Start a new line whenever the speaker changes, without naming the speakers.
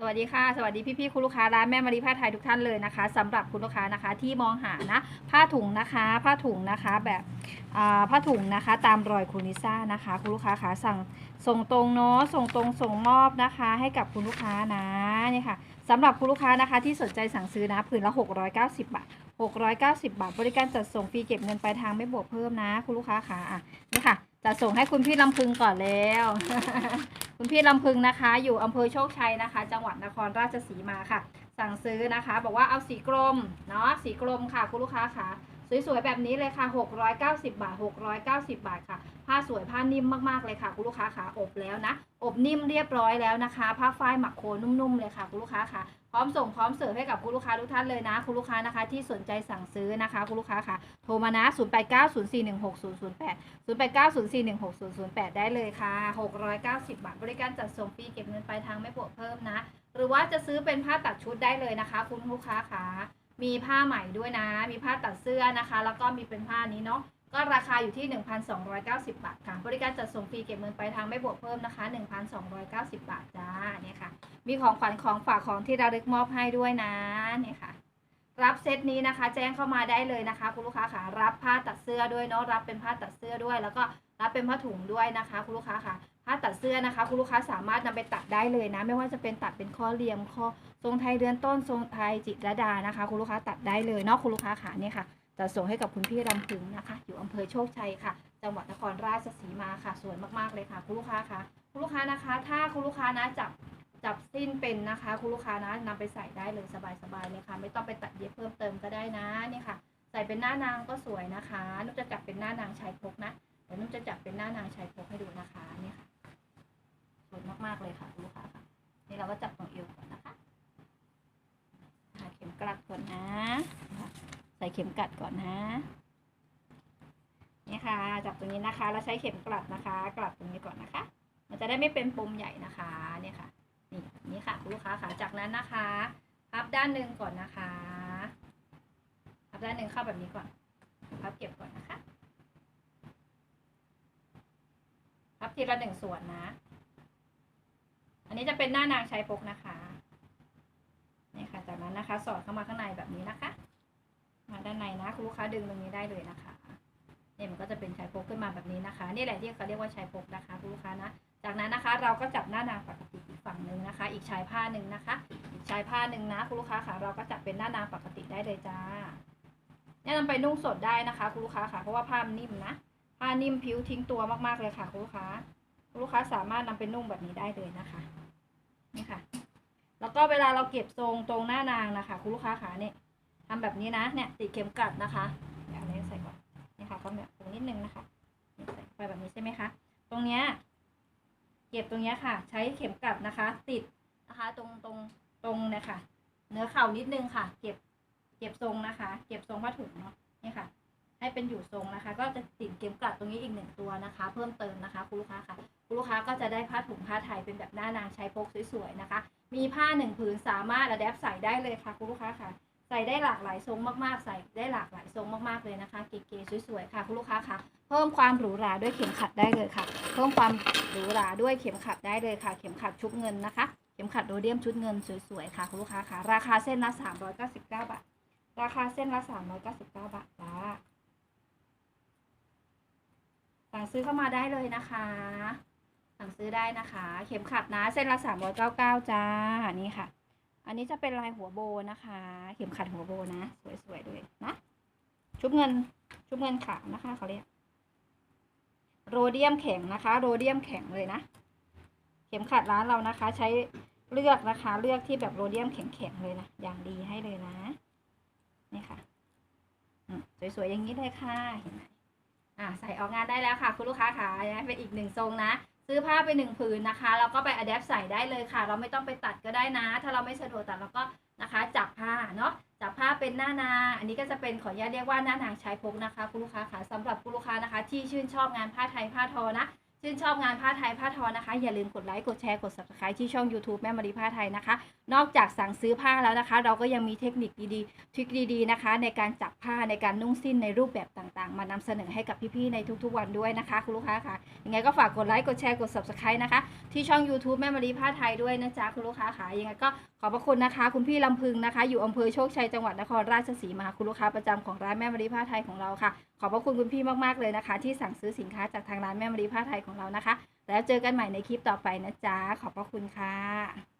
สวัสดีค่ะ สวัสดีพี่ๆคุณลูกค้าร้านแม่มารีผ้าไทยทุกท่านเลยนะคะสำหรับคุณลูกค้านะคะที่มองหานะผ้าถุงนะคะ ผ้าถุงนะคะแบบผ้าถุงนะคะ ตามรอยคุณลิซ่านะคะ คุณลูกค้าขาสั่งส่งตรงเนาะส่งตรงส่งมอบนะคะ ให้กับคุณลูกค้านะนี่ค่ะสำหรับคุณลูกค้านะคะ ที่สนใจสั่งซื้อนะผืนละ 690 บาท 690 บาท บริการจัดส่งฟรีเก็บเงินปลายทางไม่บวกเพิ่มนะ คุณลูกค้าขาอะนี่ค่ะ จะส่งให้คุณพี่ลำพึงก่อนแล้ว คุณพี่ลำพึงนะคะ อยู่อำเภอโชคชัยนะคะ จังหวัดนครราชสีมาค่ะ สั่งซื้อนะคะ บอกว่าเอาสีกรมเนาะสีกรมค่ะคุณลูกค้าค่ะ สวยๆแบบนี้เลยค่ะ 690 บาท 690 บาทค่ะ ผ้าสวยผ้านิ่มมากๆเลยค่ะ คุณลูกค้าค่ะอบแล้วนะ อบนิ่มเรียบร้อยแล้วนะคะ ผ้าฝ้ายหมักโคนนุ่มๆเลยค่ะ คุณลูกค้าค่ะพร้อมส่งพร้อมเสิร์ฟให้กับคุณลูกค้าทุกท่านเลยนะ คุณลูกค้านะคะที่สนใจสั่งซื้อนะคะ คุณลูกค้าค่ะ โทรมานะ 0890416008 0890416008 ได้เลยค่ะ 690 บาท บริการจัดส่งฟรีเก็บเงินปลายทางไม่บวกเพิ่มนะ หรือว่าจะซื้อเป็นผ้าตัดชุดได้เลยนะคะ คุณลูกค้าค่ะ มีผ้าใหม่ด้วยนะ มีผ้าตัดเสื้อนะคะ แล้วก็มีเป็นผ้านี้เนาะ ก็ราคาอยู่ที่ 1,290 บาทค่ะ บริการจัดส่งฟรีเก็บเงินปลายทางไม่บวกเพิ่มนะคะ 1,290 บาทจ้า เนี่ยค่ะ มีของขวัญของฝากของที่ระลึกมอบให้ด้วยนะ เนี่ยค่ะ รับเซตนี้นะคะ แจ้งเข้ามาได้เลยนะคะ คุณลูกค้าค่ะ รับผ้าตัดเสื้อด้วยเนาะ รับเป็นผ้าตัดเสื้อด้วย แล้วก็รับเป็นผ้าถุงด้วยนะคะ คุณลูกค้าค่ะ ผ้าตัดเสื้อนะคะ คุณลูกค้าสามารถนำไปตัดได้เลยนะ ไม่ว่าจะเป็นตัดเป็นข้อเหลี่ยมข้อทรงไทยเดือนต้นทรงไทยจิตรดานะคะ คุณลูกค้าตัดได้เลยเนาะคุณลูกค้าค่ะเนี่ยค่ะจะส่งให้กับคุณพี่รำพึงนะคะ อยู่อำเภอโชคชัยค่ะ จังหวัดนครราชสีมาค่ะสวยมากๆเลยค่ะ คุณลูกค้าค่ะคุณลูกค้านะคะ ถ้าคุณลูกค้านะจับจับสิ้นเป็นนะคะ คุณลูกค้านะนำไปใส่ได้เลยสบายๆเลยค่ะ ไม่ต้องไปตัดเย็บเพิ่มเติมก็ได้นะเนี่ยค่ะ ใส่เป็นหน้านางก็สวยนะคะนุกจะจับเป็นหน้านางชายพกนะเดี๋ยวนุกจะจับเป็นหน้านางชายพกให้ดูนะคะเนี่ยค่ะ สวยมากๆเลยค่ะลูกค้าค่ะนี่เราก็จับตรงเอวก่อนนะคะหาเข็มกลัดก่อนนะ ใส่เข็มกลัดก่อนนะนี่ค่ะ จับตรงนี้นะคะแล้วใช้เข็มกลัดนะคะ กลัดตรงนี้ก่อนนะคะ มันจะได้ไม่เป็นปมใหญ่นะคะเนี่ยค่ะนี่นี้ค่ะลูกค้าค่ะจากนั้นนะคะพับด้านหนึ่งก่อนนะคะพับด้านหนึ่งเข้าแบบนี้ก่อนพับเก็บก่อนนะคะพับทีละหนึ่งส่วนนะ นี้จะเป็นหน้านางชายพกนะคะนี่ค่ะ จากนั้นนะคะ สอดเข้ามาข้างในแบบนี้นะคะ มาด้านในนะคุณลูกค้าดึงตรงนี้ได้เลยนะคะเนี่ยมันก็จะเป็นชายพกขึ้นมาแบบนี้นะคะ นี่แหละที่เขาเรียกว่าชายพกนะคะคุณลูกค้านะ จากนั้นนะคะ เราก็จับหน้านางปกติอีกฝั่งหนึ่งนะคะ อีกชายผ้าหนึ่งนะคะ อีกชายผ้าหนึ่งนะคุณลูกค้าค่ะ เราก็จับเป็นหน้านางปกติได้เลยจ้าเนี่ยนำไปนุ่งสดได้นะคะคุณลูกค้าค่ะ เพราะว่าผ้ามันนิ่มนะ ผ้านิ่มผิวทิ้งตัวมากๆเลยค่ะคุณลูกค้า คุณลูกค้าสามารถนำไปนุ่งแบบนี้ได้เลยนะคะ นี่ค่ะ แล้วก็เวลาเราเก็บทรงตรงหน้านางนะคะ คุณลูกค้าขาเนี่ยทำแบบนี้นะเนี่ยติดเข็มกลัดนะคะเดี๋ยวอันนี้ใส่ก่อนนี่ค่ะก็แบบตรงนิดนึงนะคะใส่ไปแบบนี้ใช่ไหมคะ ตรงเนี้ยเก็บตรงเนี้ยค่ะ ใช้เข็มกลัดนะคะ ติดนะคะ ตรงตรงตรงเนี่ยค่ะ เนื้อเข่านิดนึงค่ะ เก็บเก็บทรงนะคะ เก็บทรงผ้าถุงเนาะนี่ค่ะ ให้เป็นอยู่ทรงนะคะ ก็จะติดเข็มกลัดตรงนี้อีกหนึ่งตัวนะคะ เพิ่มเติมนะคะคุณลูกค้าค่ะคุณลูกค้าก็จะได้ผ้าถุงผ้าไทยเป็นแบบหน้านางใช้พกสวยๆนะคะ มีผ้าหนึ่งผืนสามารถอะแดปใส่ได้เลยค่ะคุณลูกค้าค่ะ ใส่ได้หลากหลายทรงมากๆ ใส่ได้หลากหลายทรงมากๆเลยนะคะเก๋ๆสวยๆค่ะคุณลูกค้าค่ะ เพิ่มความหรูหราด้วยเข็มขัดได้เลยค่ะ เพิ่มความหรูหราด้วยเข็มขัดได้เลยค่ะ เข็มขัดชุบเงินนะคะ เข็มขัดโรเดียมชุดเงินสวยๆค่ะคุณลูกค้าค่ะ ราคาเส้นละ399บาท ราคาเส้นละ399บาทจ้า สั่งซื้อเข้ามาได้เลยนะคะ สั่งซื้อได้นะคะ เข็มขัดนะเส้นละ399จ้านี่ค่ะ อันนี้จะเป็นลายหัวโบนะคะ เข็มขัดหัวโบนะ สวยๆด้วยนะชุบเงินชุบเงินขาวนะคะเขาเรียกโรเดียมแข็งนะคะ โรเดียมแข็งเลยนะ เข็มขัดร้านเรานะคะ ใช้เลือกนะคะ เลือกที่แบบโรเดียมแข็งๆเลยนะ อย่างดีให้เลยนะ นี่ค่ะอืมสวยๆอย่างนี้เลยค่ะ เห็นไหม อ่าใส่ออกงานได้แล้วค่ะคุณลูกค้าค่ะเป็นอีกหนึ่งทรงนะ ซื้อผ้าไปหนึ่งผืนนะคะแล้วก็ไปอัดแอปใส่ได้เลยค่ะ เราไม่ต้องไปตัดก็ได้นะ ถ้าเราไม่สะดวกตัดเราก็นะคะจับผ้าเนาะจับผ้าเป็นหน้านา อันนี้ก็จะเป็นขออนุญาตเรียกว่าหน้านางชายพกนะคะคุณลูกค้าค่ะสำหรับคุณลูกค้านะคะ ที่ชื่นชอบงานผ้าไทยผ้าทอนะชื่นชอบงานผ้าไทยผ้าทอนะคะ อย่าลืมกดไลค์กดแชร์กด subscribe ที่ช่อง YouTube แม่มารีผ้าไทยนะคะ นอกจากสั่งซื้อผ้าแล้วนะคะ เราก็ยังมีเทคนิคดีๆทริคดีๆนะคะ ในการจับผ้าในการนุ่งสิ้นในรูปแบบต่างๆ มานำเสนอให้กับพี่ๆในทุกๆวันด้วยนะคะคุณลูกค้าค่ะยังไงก็ฝากกดไลค์กดแชร์กด subscribe นะคะ ที่ช่อง YouTube แม่มารีผ้าไทยด้วยนะจ๊ะคุณลูกค้าค่ะยังไงก็ขอบพระคุณนะคะ คุณพี่ลำพึงนะคะ อยู่อำเภอโชคชัยจังหวัดนครราชสีมาคุณลูกค้าประจำของร้านแม่มารีผ้าไทยของเราค่ะ ขอบพระคุณคุณพี่มากๆเลยนะคะ ที่สั่งซื้อสินค้าจากทางร้านแม่มารีผ้าไทยของเรานะคะ แล้วเจอกันใหม่ในคลิปต่อไปนะจ๊ะขอบพระคุณค่ะ